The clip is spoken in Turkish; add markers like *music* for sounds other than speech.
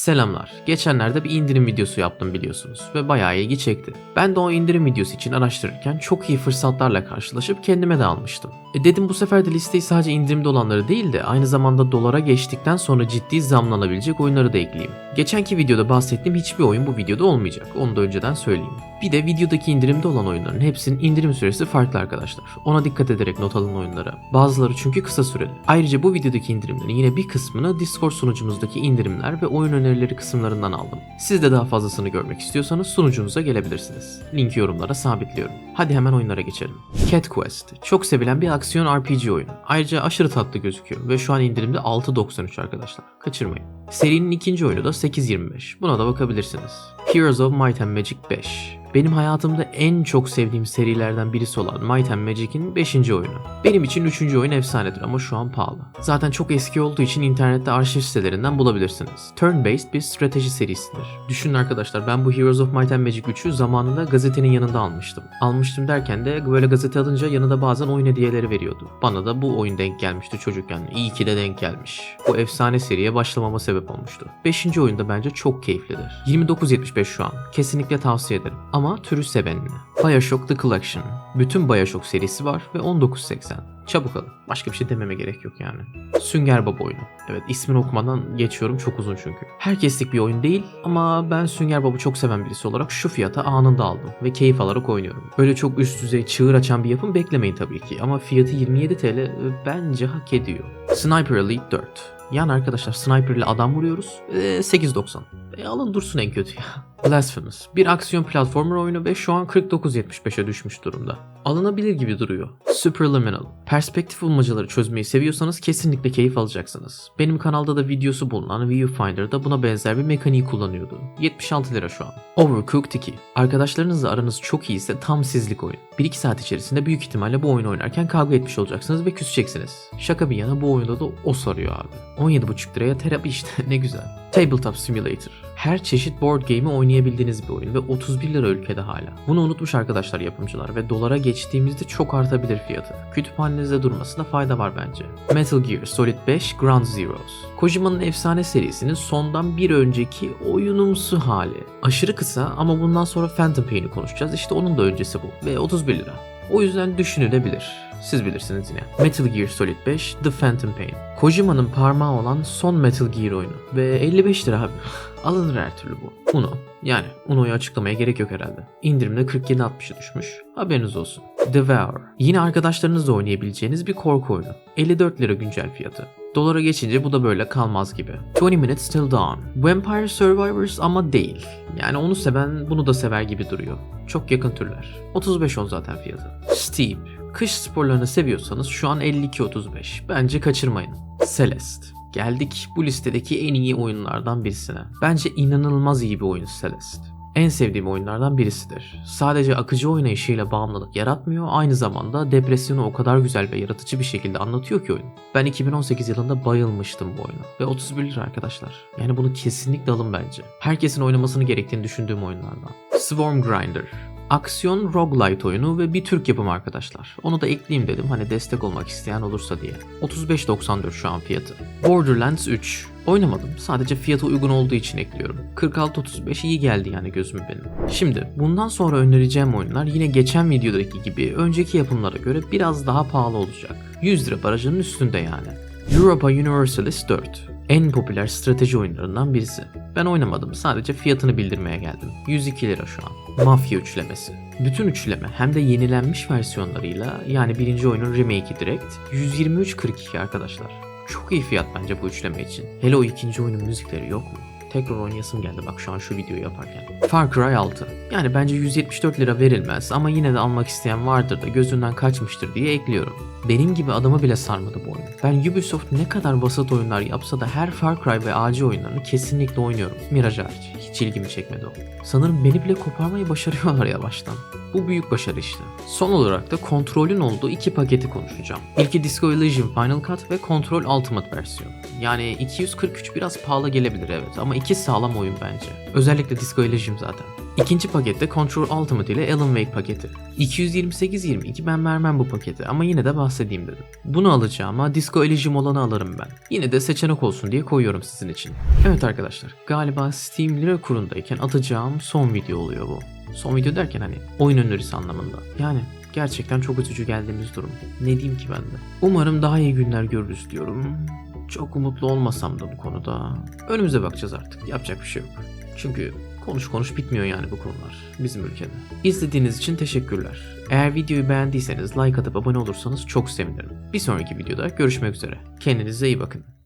Selamlar. Geçenlerde bir indirim videosu yaptım biliyorsunuz ve bayağı ilgi çekti. Ben de o indirim videosu için araştırırken çok iyi fırsatlarla karşılaşıp kendime de almıştım. E dedim bu sefer de listeyi sadece indirimde olanları değil de aynı zamanda dolara geçtikten sonra ciddi zamlanabilecek oyunları da ekleyeyim. Geçenki videoda bahsettiğim hiçbir oyun bu videoda olmayacak. Onu da önceden söyleyeyim. Bir de videodaki indirimde olan oyunların hepsinin indirim süresi farklı arkadaşlar. Ona dikkat ederek not alın oyunlara. Bazıları çünkü kısa süreli. Ayrıca bu videodaki indirimlerin yine bir kısmını Discord sunucumuzdaki indirimler ve oyun önerileri kısımlarından aldım. Siz de daha fazlasını görmek istiyorsanız sunucumuza gelebilirsiniz. Linki yorumlara sabitliyorum. Hadi hemen oyunlara geçelim. Cat Quest. Çok sevilen bir aksiyon RPG oyunu. Ayrıca aşırı tatlı gözüküyor ve şu an indirimde 6.93 arkadaşlar. Kaçırmayın. Serinin ikinci oyunu da 8.25. Buna da bakabilirsiniz. Heroes of Might and Magic 5. Benim hayatımda en çok sevdiğim serilerden birisi olan Might and Magic'in 5. oyunu. Benim için 3. oyun efsanedir ama şu an pahalı. Zaten çok eski olduğu için internette arşiv sitelerinden bulabilirsiniz. Turn-based bir strateji serisidir. Düşünün arkadaşlar ben bu Heroes of Might and Magic 3'ü zamanında gazetenin yanında almıştım. Almıştım derken de böyle gazete alınca yanında bazen oyun hediyeleri veriyordu. Bana da bu oyun denk gelmişti çocukken. İyi ki de denk gelmiş. Bu efsane seriye başlamama sebep olmuştu. 5. oyunda bence çok keyiflidir. 29.75 şu an. Kesinlikle tavsiye ederim. Ama türü sevenine. Bioshock The Collection. Bütün Bioshock serisi var ve 19.80. Çabuk alın. Başka bir şey dememe gerek yok yani. Sünger Baba oyunu. Evet ismini okumadan geçiyorum çok uzun çünkü. Herkeslik bir oyun değil ama ben Sünger Bob'u çok seven birisi olarak şu fiyata anında aldım ve keyif alarak oynuyorum. Böyle çok üst düzey çığır açan bir yapım beklemeyin tabii ki ama fiyatı 27 TL bence hak ediyor. Sniper Elite 4. Yani arkadaşlar sniper ile adam vuruyoruz. E, 8.90. E, alın dursun en kötü ya. Blasphemous. Bir aksiyon platformer oyunu ve şu an 49.75'e düşmüş durumda. Alınabilir gibi duruyor. Superliminal. Perspektif bulmacaları çözmeyi seviyorsanız kesinlikle keyif alacaksınız. Benim kanalda da videosu bulunan Viewfinder'da buna benzer bir mekaniği kullanıyordu. 76 lira şu an. Overcooked 2. Arkadaşlarınızla aranız çok iyiyse tam sizlik oyun. 1-2 saat içerisinde büyük ihtimalle bu oyunu oynarken kavga etmiş olacaksınız ve küseceksiniz. Şaka bir yana bu oyunda da o sarıyor abi. 17,5 liraya terapi işte *laughs* ne güzel. Tabletop Simulator. Her çeşit board game'i oynayabildiğiniz bir oyun ve 31 lira ülkede hala. Bunu unutmuş arkadaşlar yapımcılar ve dolara geçtiğimizde çok artabilir fiyatı. Kütüphanenizde durmasına fayda var bence. Metal Gear Solid 5 Ground Zeroes. Kojima'nın efsane serisinin sondan bir önceki oyunumsu hali. Aşırı kısa ama bundan sonra Phantom Pain'i konuşacağız. İşte onun da öncesi bu ve 31 lira. O yüzden düşünülebilir. Siz bilirsiniz yine. Metal Gear Solid 5 The Phantom Pain. Kojima'nın parmağı olan son Metal Gear oyunu. Ve 55 lira abi. *laughs* Alınır her türlü bu. Uno. Yani Uno'yu açıklamaya gerek yok herhalde. İndirimde 47.60'a düşmüş. Haberiniz olsun. Devour. Yine arkadaşlarınızla oynayabileceğiniz bir korku oyunu. 54 lira güncel fiyatı. Dolara geçince bu da böyle kalmaz gibi. 20 Minutes Till Dawn. Vampire Survivors ama değil. Yani onu seven bunu da sever gibi duruyor. Çok yakın türler. 35.10 zaten fiyatı. Steep. Kış sporlarını seviyorsanız şu an 52.35. Bence kaçırmayın. Celeste. Geldik bu listedeki en iyi oyunlardan birisine. Bence inanılmaz iyi bir oyun Celeste. En sevdiğim oyunlardan birisidir. Sadece akıcı oynayışıyla bağımlılık yaratmıyor, aynı zamanda depresyonu o kadar güzel ve yaratıcı bir şekilde anlatıyor ki oyun. Ben 2018 yılında bayılmıştım bu oyuna. Ve 31 lira arkadaşlar. Yani bunu kesinlikle alın bence. Herkesin oynamasını gerektiğini düşündüğüm oyunlardan. Swarm Grinder. Aksiyon roguelite oyunu ve bir Türk yapımı arkadaşlar. Onu da ekleyeyim dedim hani destek olmak isteyen olursa diye. 35.94 şu an fiyatı. Borderlands 3. Oynamadım. Sadece fiyatı uygun olduğu için ekliyorum. 46.35 iyi geldi yani gözüme benim. Şimdi bundan sonra önereceğim oyunlar yine geçen videodaki gibi önceki yapımlara göre biraz daha pahalı olacak. 100 lira barajının üstünde yani. Europa Universalis 4. En popüler strateji oyunlarından birisi. Ben oynamadım sadece fiyatını bildirmeye geldim. 102 lira şu an. Mafya üçlemesi. Bütün üçleme hem de yenilenmiş versiyonlarıyla yani birinci oyunun remake'i direkt 123.42 arkadaşlar. Çok iyi fiyat bence bu üçleme için. Hele o ikinci oyunun müzikleri yok mu? Tekrar oynayasım geldi bak şu an şu videoyu yaparken. Far Cry 6. Yani bence 174 lira verilmez ama yine de almak isteyen vardır da gözünden kaçmıştır diye ekliyorum. Benim gibi adamı bile sarmadı bu oyun. Ben Ubisoft ne kadar basit oyunlar yapsa da her Far Cry ve AC oyunlarını kesinlikle oynuyorum. Mirage hariç. Hiç ilgimi çekmedi o. Sanırım beni bile koparmayı başarıyorlar yavaştan. Bu büyük başarı işte. Son olarak da kontrolün olduğu iki paketi konuşacağım. İlki Disco Elysium Final Cut ve Control Ultimate versiyon. Yani 243 biraz pahalı gelebilir evet ama iki sağlam oyun bence. Özellikle Disco Elysium zaten. İkinci pakette Control Ultimate ile Alan Wake paketi. 228.22 ben vermem bu paketi ama yine de bahsedeyim dedim. Bunu alacağıma Disco Elysium olanı alırım ben. Yine de seçenek olsun diye koyuyorum sizin için. Evet arkadaşlar galiba Steam lira kurundayken atacağım son video oluyor bu. Son video derken hani oyun önerisi anlamında. Yani gerçekten çok üzücü geldiğimiz durum. Ne diyeyim ki ben de. Umarım daha iyi günler görürüz diyorum. Çok umutlu olmasam da bu konuda. Önümüze bakacağız artık. Yapacak bir şey yok. Çünkü konuş konuş bitmiyor yani bu konular bizim ülkede. İzlediğiniz için teşekkürler. Eğer videoyu beğendiyseniz like atıp abone olursanız çok sevinirim. Bir sonraki videoda görüşmek üzere. Kendinize iyi bakın.